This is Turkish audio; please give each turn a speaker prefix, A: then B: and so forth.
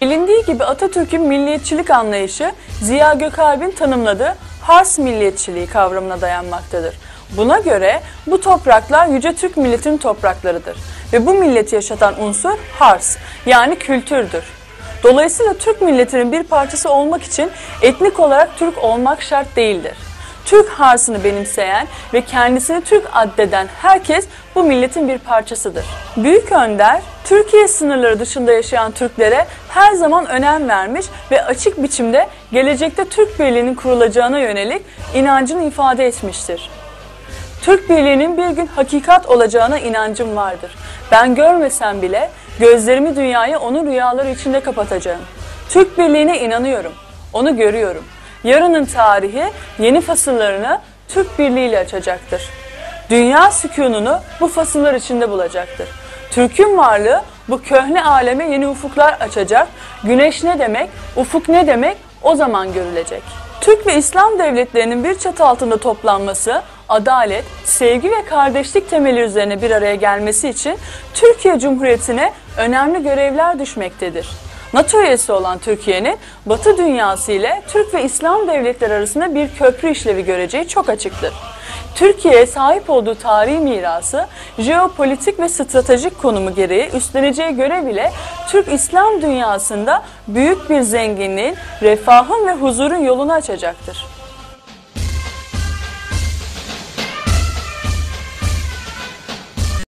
A: Bilindiği gibi Atatürk'ün milliyetçilik anlayışı Ziya Gökalp'in tanımladığı Hars milliyetçiliği kavramına dayanmaktadır. Buna göre bu topraklar Yüce Türk milletinin topraklarıdır ve bu milleti yaşatan unsur Hars yani kültürdür. Dolayısıyla Türk milletinin bir parçası olmak için etnik olarak Türk olmak şart değildir. Türk harsını benimseyen ve kendisini Türk addeden herkes bu milletin bir parçasıdır. Büyük Önder, Türkiye sınırları dışında yaşayan Türklere her zaman önem vermiş ve açık biçimde gelecekte Türk Birliği'nin kurulacağına yönelik inancını ifade etmiştir. Türk Birliği'nin bir gün hakikat olacağına inancım vardır. Ben görmesem bile gözlerimi dünyaya onun rüyaları içinde kapatacağım. Türk Birliği'ne inanıyorum. Onu görüyorum. Yarının tarihi yeni fasıllarını Türk Birliği ile açacaktır. Dünya sükununu bu fasıllar içinde bulacaktır. Türk'ün varlığı bu köhne aleme yeni ufuklar açacak. Güneş ne demek, ufuk ne demek o zaman görülecek. Türk ve İslam devletlerinin bir çatı altında toplanması, adalet, sevgi ve kardeşlik temeli üzerine bir araya gelmesi için Türkiye Cumhuriyeti'ne önemli görevler düşmektedir. NATO üyesi olan Türkiye'nin Batı dünyası ile Türk ve İslam devletleri arasında bir köprü işlevi göreceği çok açıktır. Türkiye'ye sahip olduğu tarihi mirası, jeopolitik ve stratejik konumu gereği üstleneceği görev ile Türk-İslam dünyasında büyük bir zenginliğin, refahın ve huzurun yolunu açacaktır.